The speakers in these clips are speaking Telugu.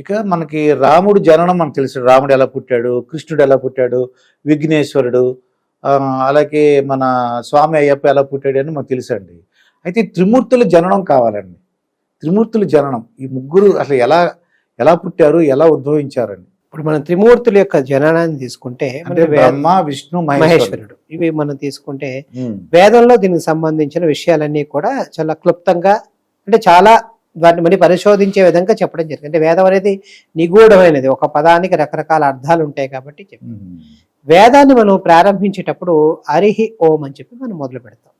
ఇక మనకి రాముడు జననం మనకు తెలుసు. రాముడు ఎలా పుట్టాడు? కృష్ణుడు ఎలా పుట్టాడు? విఘ్నేశ్వరుడు అలాగే మన స్వామి అయ్యప్ప ఎలా పుట్టాడు అని మనకు తెలుసండి. అయితే ఈ త్రిమూర్తుల జననం కావాలండి. త్రిమూర్తుల జననం ఈ ముగ్గురు అసలు ఎలా ఎలా పుట్టారు ఎలా ఉద్భవించారండి? ఇప్పుడు మనం త్రిమూర్తుల యొక్క జననాన్ని తీసుకుంటే బ్రహ్మ విష్ణు మహేశ్వరుడు. ఇవి మనం తీసుకుంటే వేదంలో దీనికి సంబంధించిన విషయాలన్నీ కూడా చాలా క్లుప్తంగా అంటే చాలా వాటిని మరి పరిశోధించే విధంగా చెప్పడం జరిగింది. అంటే వేదం అనేది నిగూఢమైనది. ఒక పదానికి రకరకాల అర్థాలు ఉంటాయి కాబట్టి చెప్పి వేదాన్ని మనం ప్రారంభించేటప్పుడు హరిహి ఓం అని చెప్పి మనం మొదలు పెడతాం.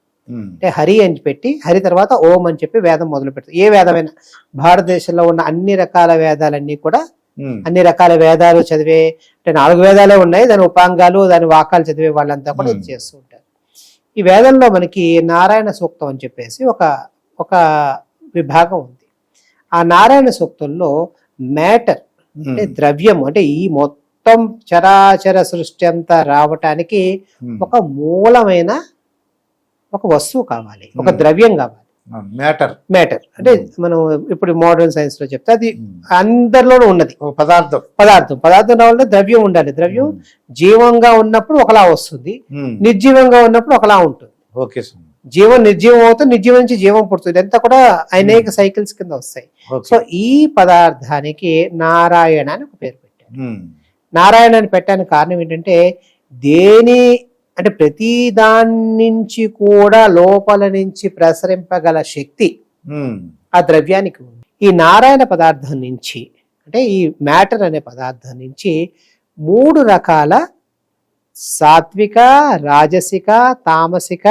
అంటే హరి అని పెట్టి హరి తర్వాత ఓం అని చెప్పి వేదం మొదలు పెడతాం. ఏ వేదమైనా భారతదేశంలో ఉన్న అన్ని రకాల వేదాలన్నీ కూడా అన్ని రకాల వేదాలు చదివే అంటే నాలుగు వేదాలే ఉన్నాయి. దాని ఉపాంగాలు దాని వాకాలు చదివే వాళ్ళంతా కూడా ఇది. చేస్తూ ఉంటారు. ఈ వేదంలో మనకి నారాయణ సూక్తం అని చెప్పేసి ఒక ఒక విభాగం ఉంది. ఆ నారాయణ సూక్తంలో మ్యాటర్ అంటే ద్రవ్యం అంటే ఈ మొత్తం చరాచర సృష్టి అంతా రావటానికి ఒక మూలమైన ఒక వస్తువు కావాలి ఒక. ద్రవ్యం కావాలి. మ్యాటర్. మ్యాటర్. అంటే. మనం ఇప్పుడు మోడర్న్ సైన్స్లో చెప్తే అది అందరిలోనూ ఉన్నది. ఒక పదార్థం. పదార్థం. పదార్థం రావాలంటే ద్రవ్యం ఉండాలి. ద్రవ్యం జీవంగా ఉన్నప్పుడు ఒకలా వస్తుంది నిర్జీవంగా ఉన్నప్పుడు ఒకలా ఉంటుంది. ఓకే స్వామి జీవం నిర్జీవం అవుతుంది నిర్జీవం నుంచి జీవం పుడుతుంది. ఇదంతా కూడా అనేక సైకిల్స్ కింద వస్తాయి. సో ఈ పదార్థానికి నారాయణ అని ఒక పేరు పెట్టారు. ఉమ్, నారాయణ అని పెట్టడానికి కారణం ఏంటంటే దేని అంటే ప్రతి దాని నుంచి కూడా లోపల నుంచి ప్రసరింపగల శక్తి ఉమ్, ఆ ద్రవ్యానికి ఉంది. ఈ నారాయణ పదార్థం నుంచి అంటే ఈ మ్యాటర్ అనే పదార్థం నుంచి మూడు రకాల సాత్విక రాజసిక తామసిక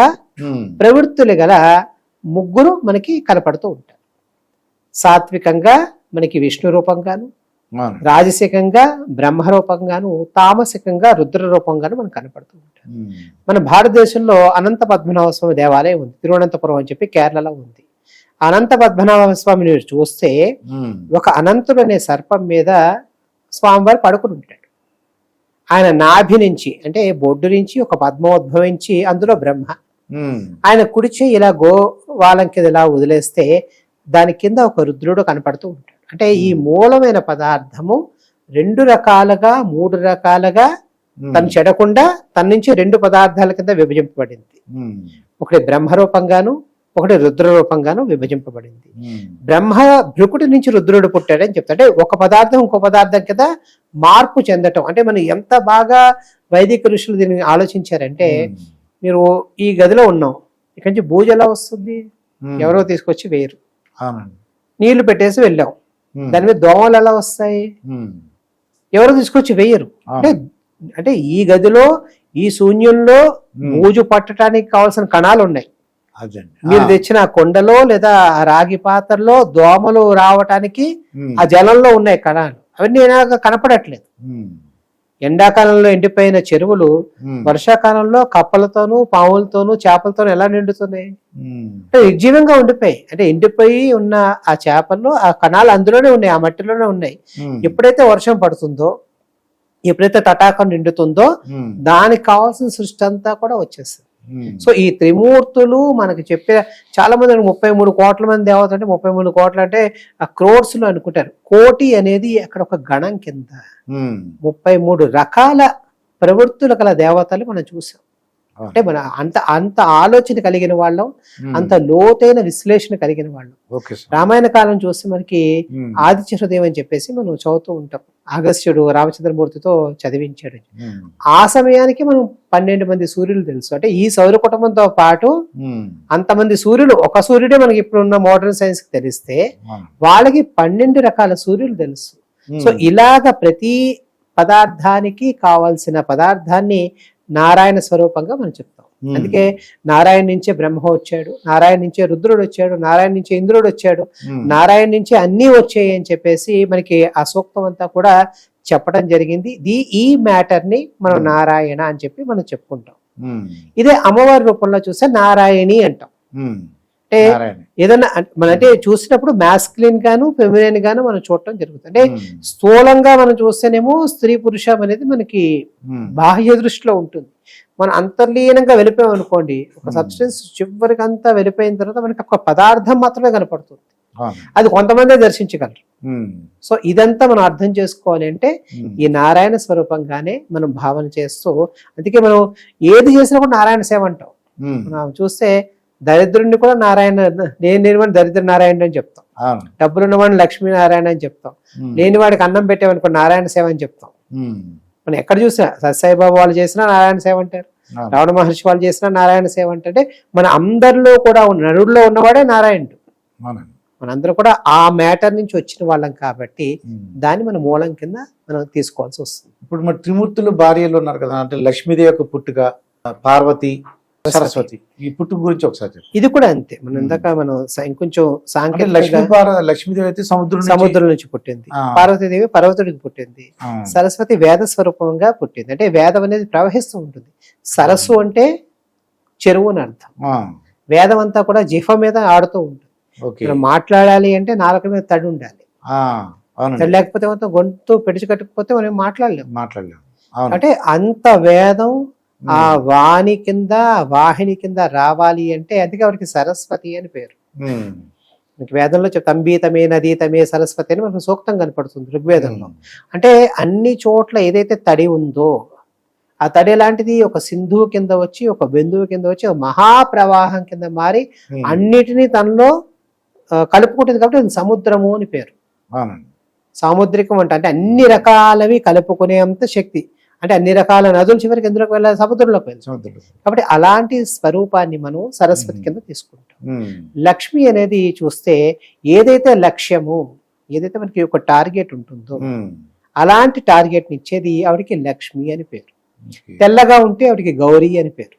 ప్రవృత్తులు గల ముగ్గురు మనకి కనపడుతూ ఉంటారు. సాత్వికంగా మనకి విష్ణు రూపంగాను. రాజసికంగా బ్రహ్మ రూపంగాను తామసికంగా రుద్ర రూపంగాను మనకు కనపడుతూ ఉంటారు. మన భారతదేశంలో అనంత పద్మనాభ స్వామి దేవాలయం ఉంది. తిరువనంతపురం అని చెప్పి కేరళలో ఉంది. అనంత పద్మనాభ స్వామిని మీరు చూస్తే ఒక అనంతుడు అనే సర్పం మీద స్వామివారు పడుకుని ఉంటాడు. ఆయన నాభి నుంచి అంటే బొడ్డు నుంచి ఒక పద్మం ఉద్భవించి అందులో బ్రహ్మ. ఆయన కుడిచే ఇలా గో వాళ్ళం కింద ఇలా వదిలేస్తే దాని కింద ఒక రుద్రుడు కనపడుతూ ఉంటాడు. అంటే ఈ మూలమైన పదార్థము రెండు రకాలుగా మూడు రకాలుగా తను చెడకుండా తన నుంచి రెండు పదార్థాల కింద విభజింపబడింది. ఒకటి బ్రహ్మ రూపంగాను ఒకటి రుద్ర రూపంగాను విభజింపబడింది బ్రహ్మ భృకుడి నుంచి రుద్రుడు పుట్టాడని చెప్తా అంటే ఒక పదార్థం ఇంకో పదార్థం కింద మార్పు చెందటం. అంటే మనం ఎంత బాగా వైదిక ఋషులు దీన్ని ఆలోచించారంటే మీరు ఈ గదిలో ఉన్నాం ఇక్కడి నుంచి బూజ ఎలా వస్తుంది? ఎవరో తీసుకొచ్చి వేయరు. అవునండి. నీళ్ళు పెట్టేసి వెళ్ళాం దాని మీద దోమలు ఎలా వస్తాయి? ఎవరో తీసుకొచ్చి వేయరు. అంటే. అంటే ఈ గదిలో ఈ శూన్యంలో బూజు పట్టడానికి కావాల్సిన కణాలు ఉన్నాయి. మీరు తెచ్చిన కొండలో లేదా ఆ రాగి పాత్రలో దోమలు రావటానికి ఆ జలంలో ఉన్నాయి కణాలు. అవన్నీ కనపడట్లేదు. ఎండాకాలంలో ఎండిపోయిన చెరువులు వర్షాకాలంలో కప్పలతోనూ పాములతోనూ చేపలతోనూ ఎలా నిండుతున్నాయి? అంటే నిర్జీవంగా ఉండిపోయి అంటే ఎండిపోయి ఉన్న ఆ చేపల్లో ఆ కణాలు అందులోనే ఉన్నాయి ఆ మట్టిలోనే ఉన్నాయి. ఎప్పుడైతే వర్షం పడుతుందో ఎప్పుడైతే తటాకం నిండుతుందో దానికి కావాల్సిన సృష్టి అంతా కూడా వచ్చేస్తుంది. సో ఈ త్రిమూర్తులు మనకి చెప్పే చాలా మంది ముప్పై మూడు కోట్ల మంది దేవతలు అంటే ముప్పై మూడు కోట్లు అంటే ఆ క్రోర్స్లో అనుకుంటారు. కోటి అనేది అక్కడ ఒక గణం కింద. ఉమ్, ముప్పై మూడు రకాల ప్రవృత్తులు గల దేవతలు మనం చూసాం. అంటే మన అంత అంత ఆలోచన కలిగిన వాళ్ళం అంత లోతైన విశ్లేషణ కలిగిన వాళ్ళం. రామాయణ కాలం చూస్తే మనకి ఆదిత్య హృదయం అని చెప్పేసి మనం చదువుతూ ఉంటాం. అగస్త్యుడు రామచంద్రమూర్తితో చదివించాడు ఆ సమయానికి మనం పన్నెండు మంది సూర్యులు తెలుసు. అంటే ఈ సౌర కుటుంబంతో పాటు అంతమంది సూర్యులు ఒక సూర్యుడే మనకి ఇప్పుడున్న మోడర్న్ సైన్స్కి తెలిస్తే. వాళ్ళకి పన్నెండు రకాల సూర్యులు తెలుసు. సో ఇలాగ ప్రతి పదార్థానికి కావాల్సిన పదార్థాన్ని నారాయణ స్వరూపంగా మనం చెప్తాం. అందుకే నారాయణ నుంచే బ్రహ్మ వచ్చాడు నారాయణ నుంచే రుద్రుడు వచ్చాడు నారాయణ నుంచే ఇంద్రుడు వచ్చాడు నారాయణ నుంచి అన్నీ వచ్చాయి అని చెప్పేసి మనకి ఆ సూక్తం అంతా కూడా చెప్పడం జరిగింది. ది ఈ మ్యాటర్ని మనం. నారాయణ అని చెప్పి మనం చెప్పుకుంటాం. ఇదే అమ్మవారి రూపంలో చూస్తే నారాయణి అంటాం. అంటే ఏదన్నా మన అంటే చూసినప్పుడు మాస్కులిన్ గాను ఫెమినిన్ గాను మనం చూడటం జరుగుతుంది. అంటే ఉమ్, స్థూలంగా మనం చూస్తేనేమో స్త్రీ పురుషం అనేది మనకి ఉమ్, బాహ్య దృష్టిలో ఉంటుంది. మనం అంతర్లీనంగా వెళ్ళిపోయాం అనుకోండి ఒక Hmm. సబ్స్టెన్స్ చివరికి అంతా వెళ్ళిపోయిన తర్వాత మనకి ఒక పదార్థం మాత్రమే కనపడుతుంది. అది కొంతమందే దర్శించగలరు. సో ఇదంతా మనం అర్థం చేసుకోవాలి అంటే ఈ నారాయణ స్వరూపంగానే మనం భావన చేస్తూ అందుకే మనం ఏది చేసినా కూడా నారాయణ సేవ అంటాం. మనం చూస్తే దరిద్రుడిని కూడా నారాయణ నేను లేనివాడిని దరిద్ర నారాయణ అని చెప్తాం. డబ్బులు ఉన్నవాడిని లక్ష్మీ నారాయణ అని చెప్తాం. లేని వాడికి అన్నం పెట్టేవనుకో నారాయణ సేవ అని చెప్తాం. మనం ఎక్కడ చూసినా సత్సాయిబాబా వాళ్ళు చేసినా నారాయణ సేవ అంటారు. రావణ మహర్షి వాళ్ళు చేసినా నారాయణ సేవ అంటే మన అందరిలో కూడా నరుడిలో ఉన్నవాడే నారాయణుడు. మనందరూ కూడా ఆ మ్యాటర్ నుంచి వచ్చిన వాళ్ళం కాబట్టి. దాన్ని మన మూలం కింద మనం తీసుకోవాల్సి వస్తుంది. ఇప్పుడు మరి త్రిమూర్తులు భార్యలు ఉన్నారు కదా అంటే లక్ష్మీదేవి యొక్క పుట్టుక పార్వతి సరస్వతి. ఈ పుట్టుక గురించి ఒకసారి. ఇది కూడా అంతే. మనం. ఇందాక మనం ఇంకొంచెం లక్ష్మీ సాంకేతిక పార్వ లక్ష్మీదేవి అయితే సముద్రం నుంచి- సముద్రం నుంచి పుట్టింది. పార్వతీదేవి పర్వతుడికి పుట్టింది. సరస్వతి వేద స్వరూపంగా పుట్టింది. అంటే వేదం అనేది ప్రవహిస్తూ ఉంటుంది. సరస్సు అంటే చెరువు అని అర్థం. వేదం అంతా కూడా జిహ మీద ఆడుతూ ఉంటుంది. మాట్లాడాలి అంటే నాలుక మీద తడి ఉండాలి. తడి లేకపోతే గొంతు పెడిచి కట్టకపోతే మనం మాట్లాడలేము మాట్లాడలేము అంటే అంత వేదం ఆ వాణి కింద వాహిని కింద రావాలి అంటే అందుకే వారికి సరస్వతి అని పేరు. మనకి వేదంలో తంబి తమే నది తమే సరస్వతి అని మనకు సూక్తం కనపడుతుంది ఋగ్వేదంలో అంటే అన్ని చోట్ల ఏదైతే తడి ఉందో ఆ తడి లాంటిది ఒక సింధువు కింద వచ్చి ఒక బిందువు కింద వచ్చి ఒక మహాప్రవాహం కింద మారి అన్నిటినీ తనలో కలుపుకుంటుంది కాబట్టి సముద్రము అని పేరు. సాముద్రికం అంటే అంటే అన్ని రకాలవి కలుపుకునేంత శక్తి. అంటే అన్ని రకాల నదులు చివరికి ఎందులోకి వెళ్ళాలి? సముద్రంలోకి వెళ్ళాలి. కాబట్టి అలాంటి స్వరూపాన్ని మనం సరస్వతి. కింద తీసుకుంటాం. లక్ష్మి అనేది చూస్తే ఏదైతే లక్ష్యము ఏదైతే మనకి ఒక టార్గెట్ ఉంటుందో అలాంటి టార్గెట్ ఇచ్చేది ఆవిడకి లక్ష్మి అని పేరు. తెల్లగా ఉంటే ఆవిడకి గౌరీ అని పేరు.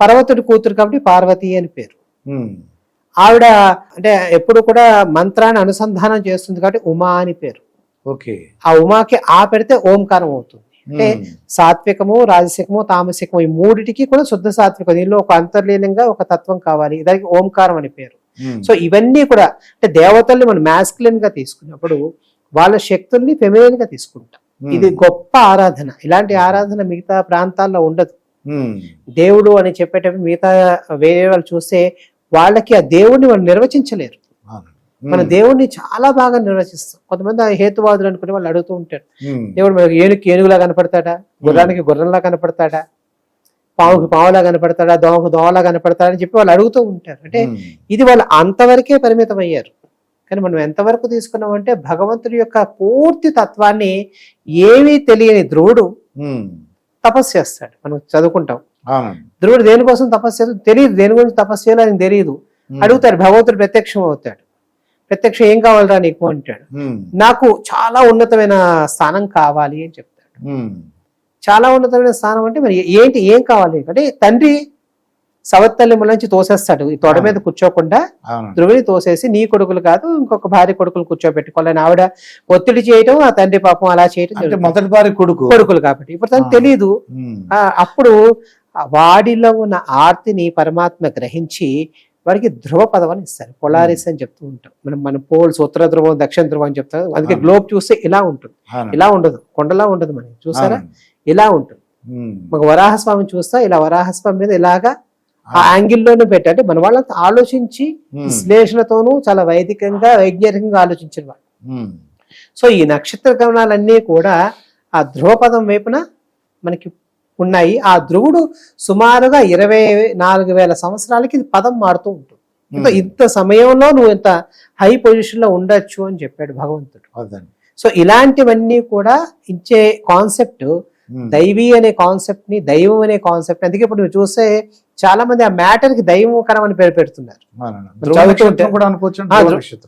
పర్వతుడి కూతురు కాబట్టి పార్వతి అని పేరు. ఆవిడ అంటే ఎప్పుడు కూడా మంత్రాన్ని అనుసంధానం చేస్తుంది కాబట్టి ఉమా అని పేరు. ఓకే. ఆ ఉమాకి ఆ పెడితే ఓంకారం అవుతుంది. అంటే సాత్వికము రాజసికము తామసికము ఈ మూడిటికి కూడా శుద్ధ సాత్వికం. దీనిలో ఒక అంతర్లీనంగా ఒక తత్వం కావాలి. దానికి ఓంకారం అని పేరు. సో ఇవన్నీ కూడా అంటే దేవతల్ని మనం masculine గా తీసుకున్నప్పుడు వాళ్ళ శక్తుల్ని ఫెమిలిన్గా తీసుకుంటాం. ఇది గొప్ప ఆరాధన. ఇలాంటి ఆరాధన మిగతా ప్రాంతాల్లో ఉండదు. దేవుడు అని చెప్పేటప్పుడు మిగతా వేరే వాళ్ళు చూస్తే వాళ్ళకి ఆ దేవుడిని వాళ్ళు నిర్వచించలేరు. మన దేవుడిని చాలా బాగా నిర్వచిస్తాం. కొంతమంది ఆ హేతువాదులు అనుకునే వాళ్ళు అడుగుతూ ఉంటారు. దేవుడు మనకి ఏనుగుకి ఏనుగులా కనపడతాడా? గుర్రానికి గుర్రంలా కనపడతాడా? పావుకి పావులా కనపడతాడా? దోమకు దోమలా కనపడతాడా అని చెప్పి వాళ్ళు అడుగుతూ ఉంటారు. అంటే ఇది వాళ్ళు అంతవరకే పరిమితం అయ్యారు కానీ మనం ఎంతవరకు తీసుకున్నామంటే భగవంతుడి యొక్క పూర్తి తత్వాన్ని ఏమీ తెలియని ధ్రువుడు తపస్సు చేస్తాడు. మనం చదువుకుంటాం. ధ్రువుడు దేనికోసం తపస్సు చేస్తాడు? తెలియదు. దేని గురించి తపస్సు చేయాలని తెలియదు. అడుగుతాడు. భగవంతుడు ప్రత్యక్షం అవుతాడు ప్రత్యక్షం ఏం కావాలరా నీకు అంటాడు. నాకు చాలా ఉన్నతమైన స్థానం కావాలి అని చెప్తాడు. చాలా ఉన్నతమైన స్థానం అంటే మరి ఏంటి ఏం కావాలి? అంటే తండ్రి సవత్తల్లి నుంచి తోసేస్తాడు. ఈ తొడ మీద కూర్చోకుండా ధ్రువుని తోసేసి నీ కొడుకులు కాదు ఇంకొక భార్య కొడుకులు కూర్చోబెట్టుకోవాలని ఆవిడ ఒత్తిడి చేయటం ఆ తండ్రి పాపం అలా చేయటం. మొదటి వారి కొడుకు. కొడుకులు కాబట్టి. ఇప్పుడు తనకు ఆ. తెలియదు ఉమ్, ఆ, అప్పుడు వాడిలో ఉన్న ఆర్తిని పరమాత్మ గ్రహించి వాడికి ధ్రువ పదవని ఇస్తారు. పొలారిస్ అని చెప్తూ ఉంటాం. మనం మన పోల్స్ ఉత్తర ధ్రువం దక్షిణ ధ్రువం అని చెప్తాం. అందుకే. గ్లోబ్ చూస్తే ఇలా ఉంటుంది. ఇలా ఉండదు. కొండలా ఉండదు మనకి చూసారా. ఇలా ఉంటుంది. ఉమ్, ఒక వరాహస్వామిని చూస్తా ఇలా వరాహస్వామి మీద ఇలాగా ఆ యాంగిల్లోనే పెట్టండి మన వాళ్ళంతా ఆలోచించి విశ్లేషణతోనూ చాలా వైదికంగా వైజ్ఞానికంగా ఆలోచించిన వాళ్ళు. సో ఈ నక్షత్ర గమనాలన్నీ కూడా ఆ ధ్రువపదం వైపున మనకి ఉన్నాయి. ఆ ధ్రువుడు సుమారుగా ఇరవై నాలుగు వేల సంవత్సరాలకి ఇది పదం మారుతూ ఉంటుంది. ఇంత ఇంత సమయంలో నువ్వు ఇంత హై పొజిషన్లో ఉండొచ్చు అని చెప్పాడు భగవంతుడు. సో ఇలాంటివన్నీ కూడా ఇచ్చే కాన్సెప్ట్ దైవీ అనే కాన్సెప్ట్ని దైవం అనే కాన్సెప్ట్ అందుకే ఇప్పుడు నువ్వు చూస్తే చాలా మంది ఆ మ్యాటర్కి దైవకరం అని పేరు పెడుతున్నారు.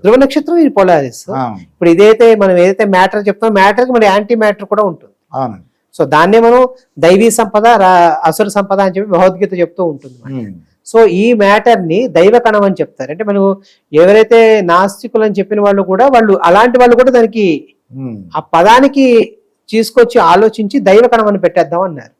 ధ్రువ నక్షత్రం ఇది పొలారిస్ ఇప్పుడు ఇదైతే మనం ఏదైతే మ్యాటర్ చెప్తామో మ్యాటర్కి మన యాంటీ మ్యాటర్ కూడా ఉంటుంది. సో దాన్నే మనం దైవీ సంపద అసుర సంపద అని చెప్పి భగవద్గీత చెప్తూ ఉంటుంది. ఉమ్, సో ఈ మ్యాటర్ని దైవ కణం అని చెప్తారు. అంటే మనం ఎవరైతే నాస్తికులు అని చెప్పిన వాళ్ళు కూడా వాళ్ళు అలాంటి వాళ్ళు కూడా దానికి ఉమ్, ఆ పదానికి తీసుకొచ్చి ఆలోచించి దైవ కణం అని పెట్టేద్దాం అన్నారు.